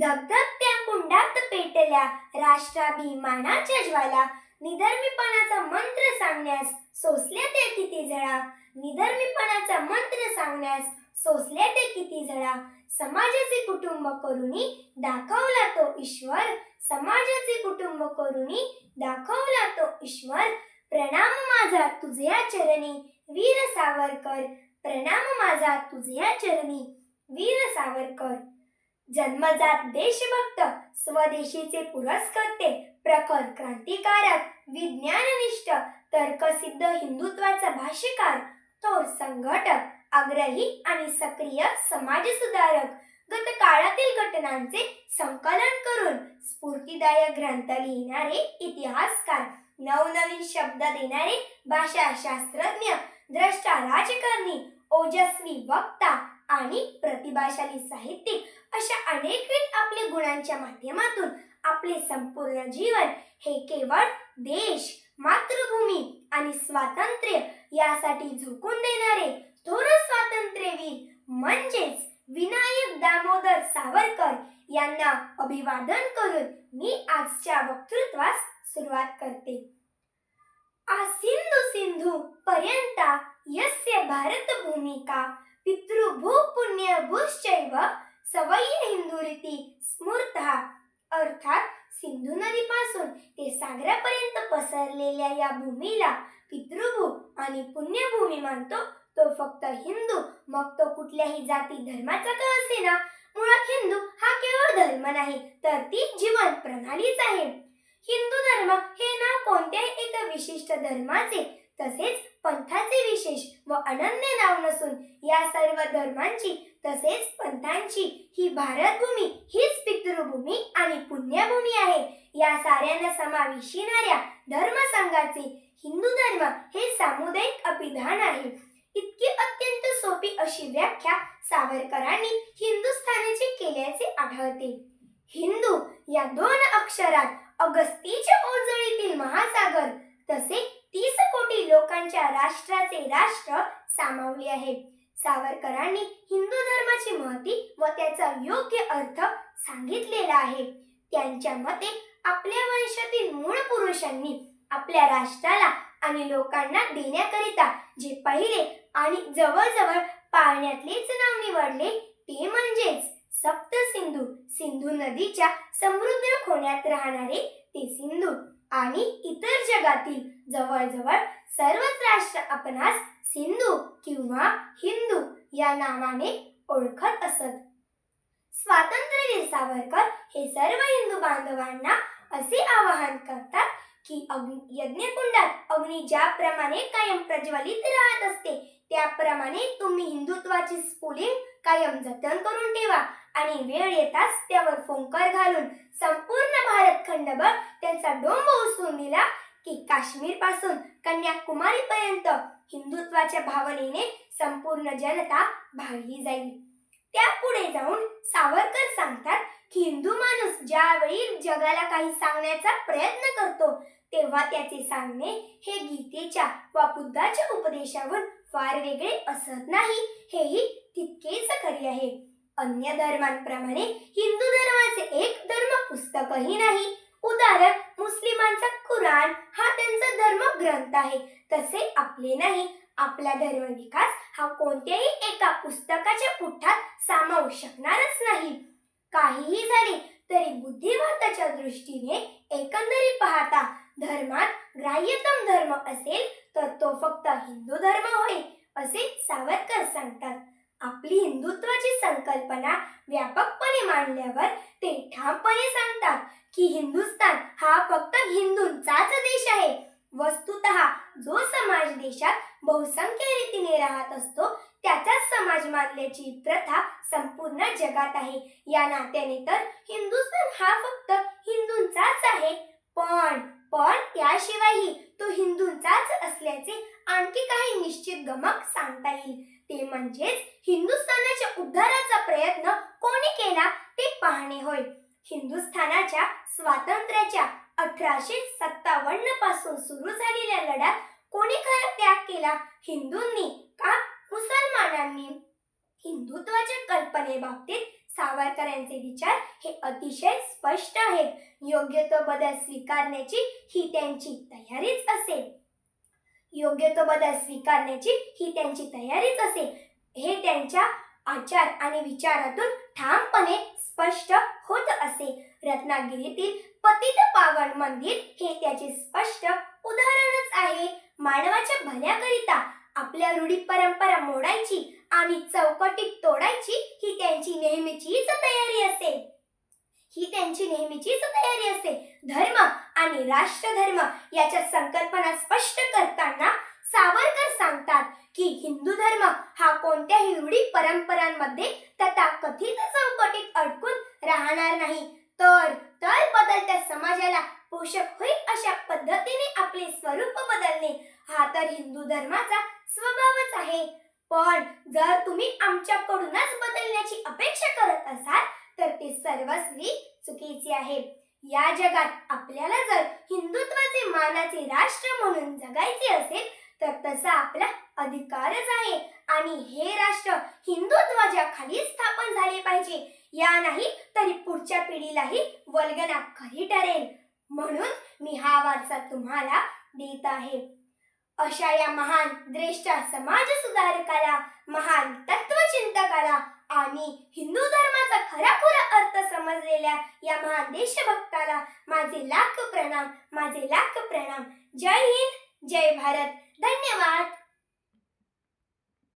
धबधबत्या कुंडात पेटल्या राष्ट्राभिमानाच्या ज्वाला. निधर्मीपणाचा मंत्र सांगण्यास सोसल्या ते किती झळा. निधर्मीपणाचा मंत्र सांगण्यास सोसल्या ते किती झळा. समाजाचे कुटुंब करुणी दाखवला तो ईश्वर. समाजाचे कुटुंब करुणी दाखवला तो ईश्वर. प्रणाम माझा तुझ्या चरणी वीर सावरकर. प्रणाम माझा तुझ्या चरणी वीर सावरकर. जन्मजात देशभक्त स्वदेशीचे पुरस्कर्ते प्रखर क्रांतिकारक विज्ञाननिष्ठ तर्कसिद्ध हिंदुत्वाचा भाष्यकार थोर संघटक आग्रही आणि सक्रिय समाजसुधारक गत काळातील घटनांचे संकलन करून स्फूर्तीदायक ग्रंथ लिहिणारे इतिहासकार नवनवीन शब्द देणारे भाषा शास्त्रज्ञ द्रष्टा राजकारणी ओजस्वी वक्ता आणि प्रतिभाशाली साहित्यिक अशा अनेकविध आपले गुणांच्या माध्यमातून आपले संपूर्ण जीवन हे केवळ देश मातृभूमी आणि स्वातंत्र्य यासाठी झोकून देणारे थोर स्वातंत्र्यवीर म्हणजेच विनायक दामोदर सावरकर यांना अभिवादन करून मी आजच्या वक्तृत्वास सुरुवात करते. आ सिंधू सिंधू पर्यंता यस्य भारत भूमिका पितृभू पुण्य भूश्चैव सवय्य हिंदुरीती स्मृता अर्थात सिंधू नदीपासून ते सागरापर्यंत पसरलेल्या या भूमीला पितृभू आणि पुण्यभूमी मानतो. तो फक्त हिंदू मग तो कुठल्याही जाती धर्माचा का असेना? मुळात हिंदू हा केवळ धर्म नाही तर ती जीवन प्रणालीच आहे. हिंदू धर्म हे नाव कोणत्याही एका विशिष्ट धर्माचे तसेच अनन्य नाव नसून या सर्व धर्मांची तसेच पंथांची ही भारतभूमी हीच पितृभूमी आणि पुण्यभूमी आहे. या साऱ्यांना समाविशिणाऱ्या धर्मसंघाचे हिंदू धर्म हे सामुदायिक अभिधान आहे. इतकी अत्यंत सोपी अशी व्याख्या सावरकरांनी हिंदुस्थानाची केल्याचे आढळते. हिंदू या दोन अक्षरात अगस्तीच्या ओजळीतील महासागर तसे तीस कोटी लोकांच्या राष्ट्राचे राष्ट्र सामावले आहे सावरकरांनी हिंदू धर्माची महती व त्याचा योग्य अर्थ सांगितलेला आहे. त्यांच्या मते आपल्या वंशातील मूळ पुरुषांनी आपल्या राष्ट्राला आणि लोकांना देण्याकरिता जे पहिले आणि जवळजवळ पाळण्यातलेच नाव निवडले ते म्हणजेच सप्त सिंधू सिंधू नदीच्या समृद्ध खोण्यात राहणारे ते सिंधू. आणि इतर जगातील जवळजवळ सर्वच राष्ट्र आपणास सिंधू किंवा हिंदू या नावाने ओळखत असत. स्वातंत्र्यवीर सावरकर हे सर्व हिंदू बांधवांना असे आवाहन करतात की अग्नि यज्ञकुंडात अग्नी ज्याप्रमाणे कायम प्रज्वलित राहत असते त्याप्रमाणे तुम्ही हिंदुत्वाची स्फुलिंग कायम जतन करून ठेवा. आणि वेळ येताच त्यावर फोंकर घालून संपूर्ण भारत खंडभर त्यांचा डोंब उसून दिला की काश्मीरपासून कन्याकुमारी पर्यंत हिंदुत्वाच्या भावनेने संपूर्ण जनता भागली जाईल. त्यापुढे जाऊन सावरकर सांगतात की हिंदू माणूस ज्यावेळी जगाला काही सांगण्याचा प्रयत्न करतो तेव्हा त्याचे सांगणे हे गीतेच्या व बुद्धाच्या उपदेशावर फार वेगळे असत नाही हेही तितकेच खरे आहे. अन्य धर्मांप्रमाणे हिंदू धर्माचे एक धर्म पुस्तकही नाही. उदाहरण मुस्लिमांचा कुराण हा त्यांचा धर्म ग्रंथ आहे. तसे आपले नाही. आपला धर्मविकास हा कोणत्याही एका पुस्तकाच्या पुठात सामावू शकणारच नाही. काहीही झाले तरी बुद्धिमत्ताच्या दृष्टीने एकंदरीत पाहता धर्मात ग्राह्यतम धर्म असेल तर तो फक्त हिंदू धर्म होय असे सावरकर सांगतात. आपली हिंदुत्वाची संकल्पना व्यापकपणे मांडल्यावर ते ठामपणे सांगतात की हिंदुस्तान हा फक्त हिंदूंचाच देश आहे. वस्तुत जो समाज देशात बहुसंख्य रीतीने राहत असतो त्याचाच समाज मानल्याची प्रथा संपूर्ण जगात आहे. या नात्याने तर हिंदुस्थान हा फक्त हिंदूंचाच आहे. पण पण त्याशिवायही तो हिंदूंचाच असल्याचे आणखी काही निश्चित गमक सांगता येईल. ते म्हणजेच हिंदुस्थानाच्या उद्धाराचा प्रयत्न कोणी केला ते पाहणे होय. हिंदुस्थानाच्या स्वातंत्र्याच्या अठराशे सत्तावन्नपासून सुरू झालेल्या लढ्यात कोणी खरा त्याग केला? हिंदूंनी का मुसलमानांनी? हिंदुत्वाच्या कल्पनेबाबतीत सावरकरांचे विचार हे अतिशय स्पष्ट आहेत. योग्य तो बदल स्वीकारण्याची ही त्यांची तयारीच असेल. योग्य तो बदल स्वीकारण्याची ही त्यांची तयारीच असे. हे त्यांच्या आचार आणि विचारातून ठामपणे स्पष्ट होत असे. रत्नागिरीतील पतित पावन मंदिर हे त्याचे स्पष्ट उदाहरणच आहे. मानवाच्या भल्याकरिता आपल्या रूढी परंपरा मोडायची आणि चौकटीत तोडायची ही त्यांची नेहमीचीच तयारी असेल ही त्यांची नेहमीचीच तयारी असते. धर्म आणि राष्ट्रधर्म याच्या संकल्पना स्पष्ट करताना सावरकर सांगतात की हिंदू धर्म हा कोणत्याही रूढी परंपरांमध्ये तथा कथित चौकटीत अडकून राहणार नाही. तर तर बदलत्या समाजाला पोषक होईल अशा पद्धतीने आपले स्वरूप बदलणे. हा तर हिंदू धर्माचा स्वभावच आहे. पण जर तुम्ही आमच्याकडूनच बदलण्याची अपेक्षा करत असाल तर ते सर्वस्वी चुकीचे आहे. या जगात आपल्याला जर हिंदुत्वाचे मानाचे राष्ट्र म्हणून जगायचे असेल तर तसा आपला अधिकारच आहे. आणि हे राष्ट्र हिंदुत्वाच्या खाली स्थापन झाले पाहिजे. या नाही तरी पुढच्या पिढीलाही वल्गना खरी ठरेल. म्हणून मी हा वारसा तुम्हाला देत आहे. अशा या महान द्रेष्टा समाज सुधारकाला महान तत्वचिंतकाला आणि हिंदू धर्माचा खराखुरा अर्थ समजलेल्या या महान देशभक्ताला माझे लाख प्रणाम माझे लाख प्रणाम. जय हिंद जय भारत. धन्यवाद.